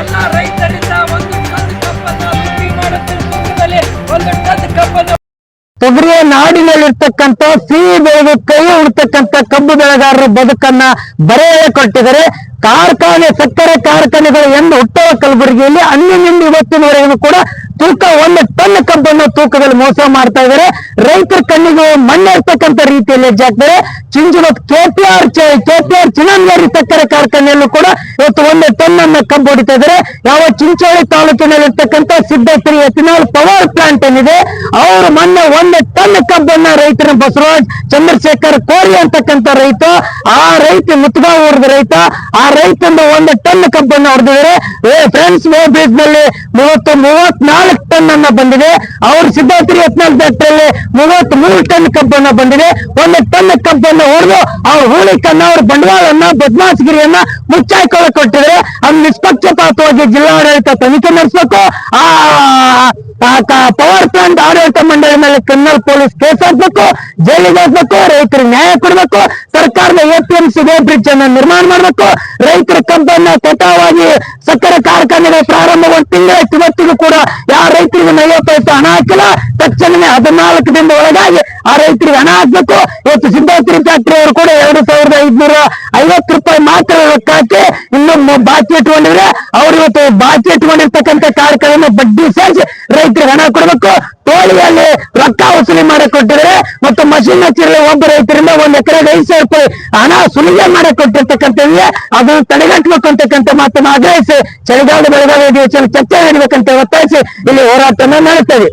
ಎಲ್ಲ ರೈತರಿಂದ ಒಂದು ಟನ್ ಕಬ್ಬನ್ನು ಬಿಟ್ಟಿ ಮಾಡುತ್ತೆ ತೂಕದಲ್ಲಿ ಒಂದು ಟನ್ ಕಬ್ಬನ್ನು ತೊಗರಿಯ ನಾಡಿನಲ್ಲಿರ್ತಕ್ಕಂಥ ಸಿಹಿ ಬೆಳೆಗೆ ಕೈ ಉಡ್ತಕ್ಕಂಥ ಕಬ್ಬು ಬೆಳೆಗಾರರ ಬದುಕನ್ನ ಬರೆಯ ಕೊಟ್ಟಿದ್ದಾರೆ. ಕಾರ್ಖಾನೆ, ಸಕ್ಕರೆ ಕಾರ್ಖಾನೆಗಳು ಎಂದು ಹುಟ್ಟುವ ಕಲಬುರಗಿಯಲ್ಲಿ ಅಂದಿನಿಂದ ಇವತ್ತಿನವರೆಗೂ ಕೂಡ ತೂಕ ಒಂದು ಟನ್ ಕಬ್ಬನ್ನು ತೂಕದಲ್ಲಿ ಮೋಸ ಮಾಡ್ತಾ ಇದ್ದಾರೆ. ರೈತರ ಕಣ್ಣಿಗೆ ಮಣ್ಣಿರ್ತಕ್ಕಂಥ ರೀತಿಯಲ್ಲಿ ಹೆಜ್ಜಾಕ್ತಾರೆ ಚಿಂಚುಮತ್ ಕೆಪಿಆರ್ ಕೆಪಿಆರ್ ಚಿನ್ನಂಗೇರಿ ಸಕ್ಕರೆ ಕಾರ್ಖಾನೆಯಲ್ಲೂ ಕೂಡ ಇವತ್ತು ಒಂದು ಟನ್ ಅನ್ನ ಕಬ್ಬು ಹೊಡಿತಾ ಇದ್ದಾರೆ. ಯಾವ ಚಿಂಚೋಳಿ ತಾಲೂಕಿನಲ್ಲಿರ್ತಕ್ಕಂಥ ಸಿದ್ದೇಶ್ವರಿ ಎಥಿನಾಲ್ ಪವರ್ ಪ್ಲಾಂಟ್ ಏನಿದೆ, ಅವರು ಮೊನ್ನೆ ಒಂದು ಟನ್ ಕಬ್ಬನ್ನ ರೈತರ ಬಸವರಾಜ್ ಚಂದ್ರಶೇಖರ್ ಕೋರಿ ಅಂತಕ್ಕಂಥ ರೈತ, ಆ ರೈತ ಮುತ್ಗಾ ಊರದ ರೈತ, ಆ ರೈತನ ಒಂದು ಟನ್ ಕಬ್ಬನ್ನು ಹೊಡೆದಿದ್ದಾರೆ. ಫ್ರೆಂಡ್ಸ್ ಬೇಸ್ನಲ್ಲಿ ಮೂವತ್ತು, ಮೂವತ್ನಾಲ್ಕು ಟನ್ ಅನ್ನ ಬಂದಿದೆ. ಅವ್ರ ಸಿದ್ಧಾತ್ರಿ ಹತ್ನಾಲ್ಕು ಫ್ಯಾಕ್ಟರಿಯಲ್ಲಿ ಮೂವತ್ತ್ ಮೂರು ಟನ್ ಕಬ್ಬನ್ನ ಬಂದಿದೆ. ಒಂದು ಟನ್ ಕಬ್ಬನ್ನು ಹೊಡೆದು ಅವ್ರ ಹೂಳಿಕನ್ನ ಅವ್ರ ಬಂಡವಾಳನ್ನ, ಬದ್ಮಾಸ್ಗಿರಿಯನ್ನ ಮುಚ್ಚಾಯ್ಕೊಳ್ಳ ಕೊಟ್ಟಿದ್ದಾರೆ. ಅವ್ನ ನಿಷ್ಪಕ್ಷಪಾತವಾಗಿ ಜಿಲ್ಲಾಡಳಿತ ತನಿಖೆ ನಡೆಸಬೇಕು. ಆ ಪವರ್ ಪ್ಲಾಂಟ್ ಆಡಳಿತ ಮಂಡಳಿ ಮೇಲೆ ಕ್ರಿಮಿನಲ್ ಪೊಲೀಸ್ ಕೇಸ್ ಹಾಕ್ಬೇಕು, ಜೈಲಿಗೆ ಹಾಕ್ಬೇಕು, ರೈತರಿಗೆ ನ್ಯಾಯ ಕೊಡ್ಬೇಕು, ಸರ್ಕಾರದ ಎಪಿಎಂಸಿ ಬ್ರಿಡ್ಜ್ ಅನ್ನ ನಿರ್ಮಾಣ ಮಾಡ್ಬೇಕು, ರೈತರ ಕಬ್ಬನ್ನ ಕಟಾವಾಗಿ ಸಕ್ಕರೆ ಕಾರ್ಖಾನೆಗಳ ಪ್ರಾರಂಭ ಒಂದು ತಿಂಗಳ, ಇವತ್ತಿಗೂ ಕೂಡ ಯಾವ ರೈತರಿಗೆ ನೈವತ್ತು ಹಣ ಹಾಕಿಲ್ಲ ತಕ್ಷಣವೇ ಹದಿನಾಲ್ಕು ದಿನದ ಒಳಗಾಗಿ ಆ ರೈತರಿಗೆ ಹಣ ಹಾಕ್ಬೇಕು. ಇವತ್ತು ಸಿದ್ದಾಪುರಿ ಫ್ಯಾಕ್ಟ್ರಿ ಅವರು ಕೂಡ ಎರಡು ಸಾವಿರದ ಐದ್ನೂರ ಐವತ್ತು ರೂಪಾಯಿ ಮಾತ್ರ ರೊಕ್ಕ ಹಾಕಿ ಇನ್ನು ಮ- ಬಾಕಿ ಇಟ್ಕೊಂಡಿದ್ರೆ ಅವ್ರು ಇವತ್ತು ಬಾಕಿ ಇಟ್ಕೊಂಡಿರ್ತಕ್ಕಂಥ ಕಾರ್ಖಾನೆ ಬಡ್ಡಿ ಸೇರಿಸಿ ರೈತರಿಗೆ ಹಣ ಕೊಡ್ಬೇಕು. ತೋಳಿಯಲ್ಲಿ ರೊಕ್ಕ ವಸೂಲಿ ಮಾಡಕ್ ಕೊಟ್ಟಿದ್ರೆ ಮತ್ತು ಮಷಿನ್ ಹಚ್ಚಿರಲಿ ಒಬ್ಬ ರೈತರಿಂದ ಒಂದ್ ಎಕರೆಗೆ ಐದು ಸಾವಿರ ರೂಪಾಯಿ ಹಣ ಸುಲಿಗೆ ಮಾಡಕ್ ಕೊಟ್ಟಿರ್ತಕ್ಕಂಥದ್ದಿದೆ ಅದನ್ನು ತಡೆಗಟ್ಟಬೇಕು ಅಂತಕ್ಕಂಥ ಮಾತನ್ನು ಆಗ್ರಹಿಸಿ ಚಳಿಗಾಲದ ಬೆಳಗಾವಿ ಅಧಿವೇಶನ ಚರ್ಚೆ ನೀಡಬೇಕಂತ ಒತ್ತಾಯಿಸಿ ಇಲ್ಲಿ ಹೋರಾಟನ ನಡೆಸ್ತೇವೆ.